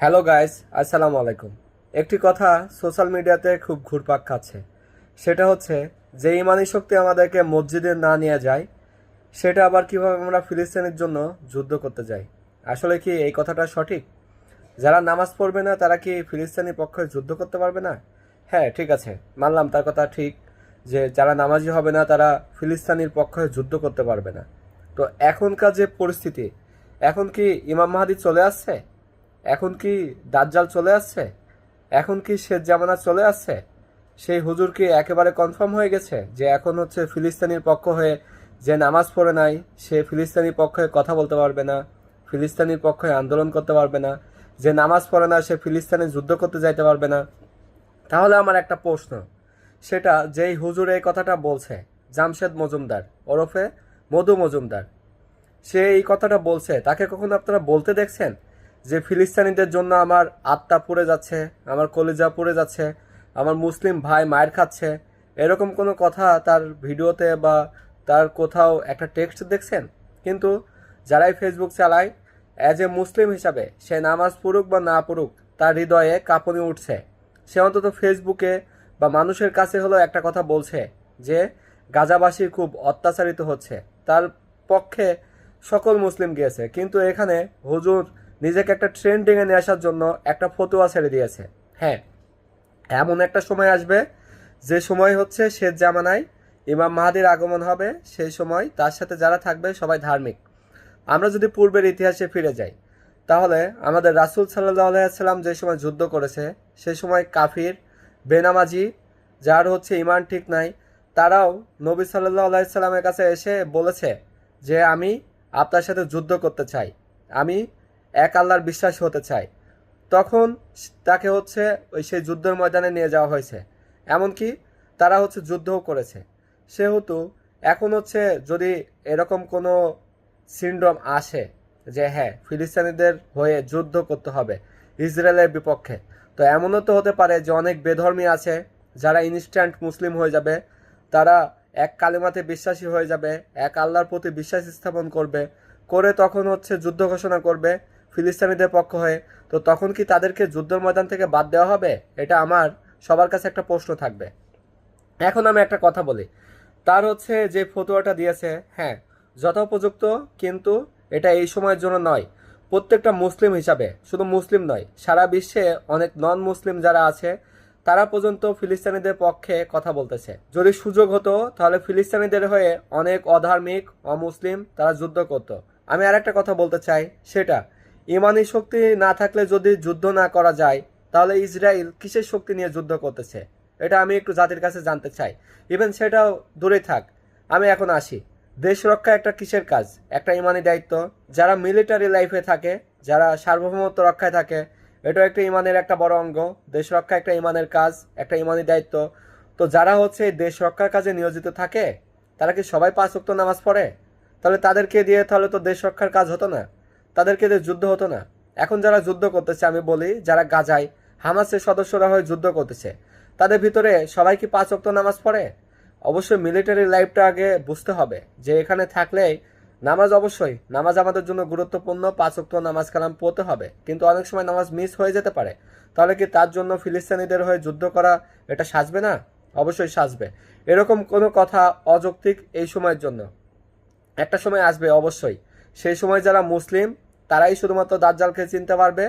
Hello guys আসসালামু আলাইকুম একটি কথা সোশ্যাল মিডিয়াতে খুব ঘুরপাক খাচ্ছে। সেটা হচ্ছে, যে ইমানি শক্তি আমাদেরকে মসজিদে না নিয়ে যায়, সেটা আবার কীভাবে আমরা ফিলিস্তিনের জন্য যুদ্ধ করতে যাই? আসলে কি এই কথাটা সঠিক? যারা নামাজ পড়বে না, তারা কি ফিলিস্তিনি পক্ষে যুদ্ধ করতে পারবে না? হ্যাঁ ঠিক আছে। মানলাম তার কথা ঠিক, যে যারা নামাজি হবে না, তারা ফিলিস্তিনির পক্ষে যুদ্ধ করতে পারবে না। তো এখনকার যে পরিস্থিতি, এখন কি ইমাম মাহাদি চলে আসছে? এখন কি দাজ্জাল চলে আসছে? এখন কি শেষ জামানা চলে আসছে? সেই হুজুর কি একেবারে কনফার্ম হয়ে গেছে যে এখন হচ্ছে ফিলিস্তিনির পক্ষ হয়ে যে নামাজ পড়ে নাই, সে ফিলিস্তিনির পক্ষে কথা বলতে পারবে না, ফিলিস্তিনির পক্ষে আন্দোলন করতে পারবে না, যে নামাজ পড়ে না, সে ফিলিস্তিনে যুদ্ধ করতে যাইতে পারবে না? তাহলে আমার একটা প্রশ্ন, সেটা যেই হুজুর এই কথাটা বলছে, জামশেদ মজুমদার, ওরফে মধু মজুমদার, সে এই কথাটা বলছে, তাকে কখনো আপনারা বলতে দেখছেন? যে ফিলিস্তানিদের জন্য আমার আত্মা পড়ে যাচ্ছে, আমার কলিজা পড়ে যাচ্ছে, আমার মুসলিম ভাই মায়ের খাচ্ছে, এরকম কোনো কথা তার ভিডিওতে বা তার কোথাও একটা টেক্সট দেখছেন? কিন্তু যারাই ফেসবুক চালায় অ্যাজ এ মুসলিম হিসাবে সে নামাজ পড়ুক বা না পড়ুক, তার হৃদয়ে কাঁপনি উঠছে। সে অন্তত ফেসবুকে বা মানুষের কাছে হলো একটা কথা বলছে যে, গাজাবাসী খুব অত্যাচারিত হচ্ছে। তার পক্ষে সকল মুসলিম গিয়েছে। কিন্তু এখানে হুজুর নিজেকে একটা ট্রেন্ডিংয়ে নিয়ে আসার জন্য একটা ফতুয়া ছেড়ে দিয়েছে। হ্যাঁ এমন একটা সময় আসবে, যে সময় হচ্ছে শেষ জামানায় ইমাম মাহাদির আগমন হবে, সেই সময় তার সাথে যারা থাকবে সবাই ধার্মিক। আমরা যদি পূর্বের ইতিহাসে ফিরে যাই, তাহলে আমাদের রাসুল সাল্লাহ যে সময় যুদ্ধ করেছে সেই সময় কাফির, বেনামাজি, যার হচ্ছে ইমান ঠিক নাই, তারাও নবী সাল্লাহ আলাইসাল্লামের কাছে এসে বলেছে যে, আমি আপনার সাথে যুদ্ধ করতে চাই। আমি এক আল্লাহর বিশ্বাস হতে চায়। তখন তাকে হচ্ছে ওই সেই যুদ্ধের ময়দানে নিয়ে যাওয়া হয়েছে। এমনকি তারা হচ্ছে যুদ্ধও করেছে। সেহেতু এখন হচ্ছে যদি এরকম কোনো সিন্ড্রোম আসে যে হ্যাঁ ফিলিস্তিনিদের হয়ে যুদ্ধ করতে হবে ইসরায়েলের বিপক্ষে, তো এমনও তো হতে পারে যে অনেক বেধর্মী আছে যারা ইনস্ট্যান্ট মুসলিম হয়ে যাবে। তারা এক কালিমাতে বিশ্বাসী হয়ে যাবে, এক আল্লাহর প্রতি বিশ্বাস স্থাপন করবে, করে তখন হচ্ছে যুদ্ধ ঘোষণা করবে। ফিলিস্তিনিদের পক্ষ হয়ে, তো তখন কি তাদেরকে যুদ্ধের ময়দান থেকে বাদ দেওয়া হবে? এটা আমার সবার কাছে একটা প্রশ্ন থাকবে। এখন আমি একটা কথা বলি। তার হচ্ছে যে ফতুয়াটা দিয়েছে হ্যাঁ যথোপযুক্ত, কিন্তু এটা এই সময়ের জন্য নয়। প্রত্যেকটা মুসলিম হিসাবে, শুধু মুসলিম নয়, সারা বিশ্বে অনেক নন মুসলিম যারা আছে, তারা পর্যন্ত ফিলিস্তিনিদের পক্ষে কথা বলতেছে। যদি সুযোগ হতো, তাহলে ফিলিস্তিনিদের হয়ে অনেক অধার্মিক, অমুসলিম তারা যুদ্ধ করত। আমি আর একটা কথা বলতে চাই, সেটা ইমানি শক্তি না থাকলে যদি যুদ্ধ না করা যায়, তাহলে ইসরায়েল কিসের শক্তি নিয়ে যুদ্ধ করতেছে? এটা আমি একটু জাতির কাছে জানতে চাই। ইভেন সেটাও দূরে থাক। আমি এখন আসি। দেশ রক্ষা একটা কিসের কাজ? একটা ইমানি দায়িত্ব। যারা মিলিটারি লাইফে থাকে, যারা সার্বভৌমত্ব রক্ষায় থাকে, এটাও একটা ইমানের একটা বড় অঙ্গ। দেশ রক্ষা একটা ইমানের কাজ, একটা ইমানি দায়িত্ব। তো যারা হচ্ছে দেশ রক্ষার কাজে নিয়োজিত থাকে, তারা কি সবাই পাঁচ উক্ত নামাজ পড়ে? তাহলে তাদেরকে দিয়ে তাহলে তো দেশ রক্ষার কাজ হতো না। তাদেরকে দিয়ে যুদ্ধ হতো না। এখন যারা যুদ্ধ করতেছে, আমি বলি, যারা গাজায়, হামাসের সদস্যরা হয়ে যুদ্ধ করতেছে, তাদের ভিতরে সবাই কি পাঁচ অক্ত নামাজ পড়ে? অবশ্যই মিলিটারি লাইফটা আগে বুঝতে হবে যে এখানে থাকলেই নামাজ অবশ্যই, নামাজ আমাদের জন্য গুরুত্বপূর্ণ, পাঁচ অক্ত নামাজ কালাম পড়তে হবে। কিন্তু অনেক সময় নামাজ মিস হয়ে যেতে পারে। তাহলে কি তার জন্য ফিলিস্তিনিদের হয়ে যুদ্ধ করা এটা সাজবে না? অবশ্যই সাজবে। এরকম কোনো কথা অযৌক্তিক এই সময়ের জন্য। একটা সময় আসবে অবশ্যই। সেই সময় যারা মুসলিম তারাই শুধুমাত্র দাজ্জালকে চিনতে পারবে,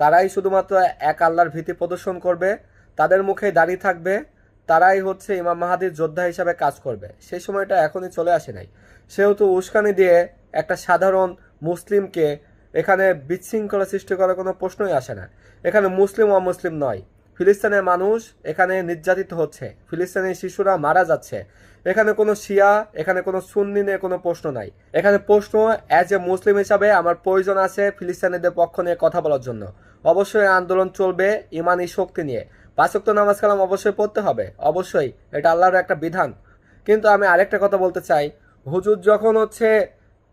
তারাই শুধুমাত্র এক আল্লাহর ভীতি প্রদর্শন করবে, তাদের মুখে দাঁড়িয়ে থাকবে, তারাই হচ্ছে ইমাম মাহাদির যোদ্ধা হিসাবে কাজ করবে। সেই সময়টা এখনই চলে আসে নাই। সেহেতু উস্কানি দিয়ে একটা সাধারণ মুসলিমকে এখানে বিশৃঙ্খলা সৃষ্টি করার কোনো প্রশ্নই আসে না। এখানে মুসলিম অমুসলিম নয়। ফিলিস্তিনের মানুষ এখানে নির্যাতিত হচ্ছে। ফিলিস্তিনের শিশুরা মারা যাচ্ছে। এখানে কোনো শিয়া, এখানে কোনো সুন্নি নিয়ে কোনো প্রশ্ন নাই। এখানে প্রশ্ন অ্যাজ এ মুসলিম হিসাবে আমার প্রয়োজন আছে ফিলিস্তিনিদের পক্ষ নিয়ে কথা বলার জন্য। অবশ্যই আন্দোলন চলবে ইমানি শক্তি নিয়ে। পাঁচক্ত নামাজ কালাম অবশ্যই পড়তে হবে। অবশ্যই, এটা আল্লাহর একটা বিধান। কিন্তু আমি আরেকটা কথা বলতে চাই। হুজুর যখন হচ্ছে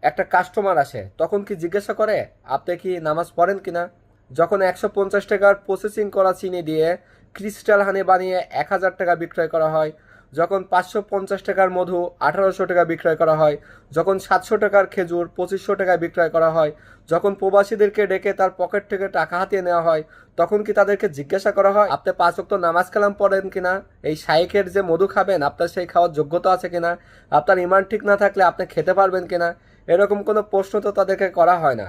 একটা কাস্টমার আসে, তখন কি জিজ্ঞাসা করে, আপনি কি নামাজ পড়েন কিনা? যখন একশো পঞ্চাশ টাকার প্রসেসিং করা চিনি দিয়ে ক্রিস্টাল হানি বানিয়ে এক হাজার টাকা বিক্রয় করা হয়, যখন পাঁচশো পঞ্চাশ টাকার মধু আঠারোশো টাকা বিক্রয় করা হয়, যখন সাতশো টাকার খেজুর পঁচিশশো টাকায় বিক্রয় করা হয়, যখন প্রবাসীদেরকে ডেকে তার পকেট থেকে টাকা হাতিয়ে নেওয়া হয়, তখন কি তাদেরকে জিজ্ঞাসা করা হয়, আপনি পাঁচ ওয়াক্ত নামাজ কালাম পড়েন কিনা এই শাইখের যে মধু খাবেন, আপনার সেই খাওয়ার যোগ্যতা আছে কিনা আপনার ইমান ঠিক না থাকলে আপনি খেতে পারবেন কিনা এরকম কোনো প্রশ্ন তো তাদেরকে করা হয় না।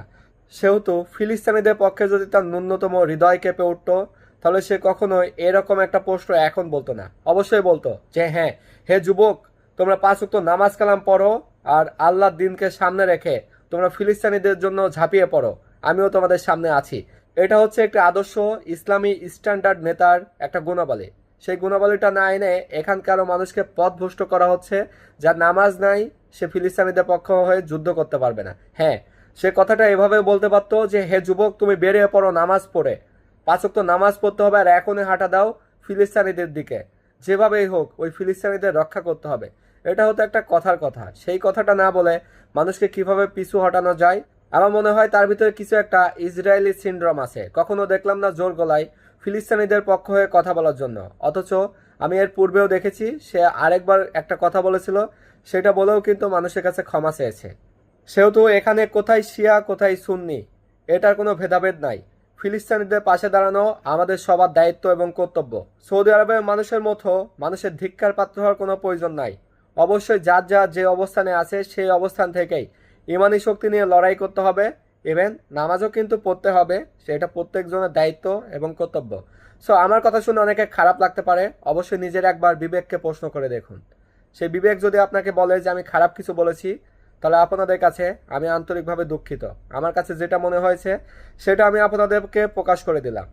সেহেতু ফিলিস্তিনিদের পক্ষে যদি তার ন্যূনতম হৃদয় কেঁপে উঠতো, তাহলে সে কখনোই এরকম একটা প্রশ্ন এখন বলতো না। অবশ্যই বলতো যে হ্যাঁ হে যুবক, তোমরা পাঁচ উক্ত নামাজ কালাম পড়ো আর আল্লাহর দিনকে সামনে রেখে তোমরা ফিলিস্তিনিদের জন্য ঝাঁপিয়ে পড়ো। আমিও তোমাদের সামনে আছি। এটা হচ্ছে একটি আদর্শ ইসলামী স্ট্যান্ডার্ড নেতার একটা গুণাবলী। সেই গুণাবলীটা না এনে এখানকারও মানুষকে পথভ্রষ্ট করা হচ্ছে, যার নামাজ নাই, সে ফিলিস্তিনিদের পক্ষ হয়ে যুদ্ধ করতে পারবে না। হ্যাঁ সে কথাটা এভাবে বলতে পারতো যে, হে যুবক, তুমি বেরিয়ে পড়ো, নামাজ পড়ে। পাঁচক তো নামাজ পড়তে হবে আর এখনই হাঁটা দাও ফিলিস্তানিদের দিকে। যেভাবেই হোক, ওই ফিলিস্তানিদের রক্ষা করতে হবে। এটা হতো একটা কথার কথা। সেই কথাটা না বলে মানুষকে কীভাবে পিছু হটানো যায়? আমার মনে হয় তার ভিতরে কিছু একটা ইসরায়েলি সিন্ড্রোম আছে। কখনো দেখলাম না জোর গলায় ফিলিস্তিনিদের পক্ষ হয়ে কথা বলার জন্য। অথচ আমি এর পূর্বেও দেখেছি, সে আরেকবার একটা কথা বলেছিল, সেটা বলেও কিন্তু মানুষের কাছে ক্ষমা চেয়েছে। সেহেতু এখানে কোথায় শিয়া, কোথায় সুন্নি, এটার কোনো ভেদাভেদ নাই। ফিলিস্তিনিদের পাশে দাঁড়ানো আমাদের সবার দায়িত্ব এবং কর্তব্য। সৌদি আরবের মানুষের মতো মানুষের ধিক্কার পাত্র হওয়ার কোনো প্রয়োজন নাই। অবশ্যই যার যার যে অবস্থানে আছে সেই অবস্থান থেকেই ইমানি শক্তি নিয়ে লড়াই করতে হবে। ইভেন নামাজও কিন্তু পড়তে হবে, সেটা প্রত্যেকজনের দায়িত্ব এবং কর্তব্য। সো আমার কথা শুনে অনেকে খারাপ লাগতে পারে। অবশ্যই নিজের একবার বিবেককে প্রশ্ন করে দেখুন। সেই বিবেক যদি আপনাকে বলে যে, আমি খারাপ কিছু বলেছি তাহলে আপনাদের কাছে আমি আন্তরিকভাবে দুঃখিত। আমার কাছে যেটা মনে হয়েছে, সেটা আমি আপনাদেরকে প্রকাশ করে দিলাম।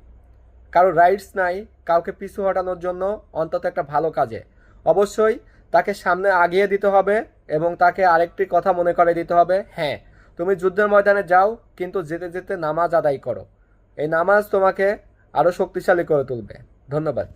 কারও রাইটস নাই, কাউকে পিছু হটানোর জন্য অন্তত একটা ভালো কাজে। অবশ্যই তাকে সামনে আগিয়ে দিতে হবে এবং তাকে আরেকটি কথা মনে করে দিতে হবে হ্যাঁ তুমি যুদ্ধের ময়দানে যাও, কিন্তু যেতে যেতে নামাজ আদায় করো। এই নামাজ তোমাকে আরও শক্তিশালী করে তুলবে। ধন্যবাদ।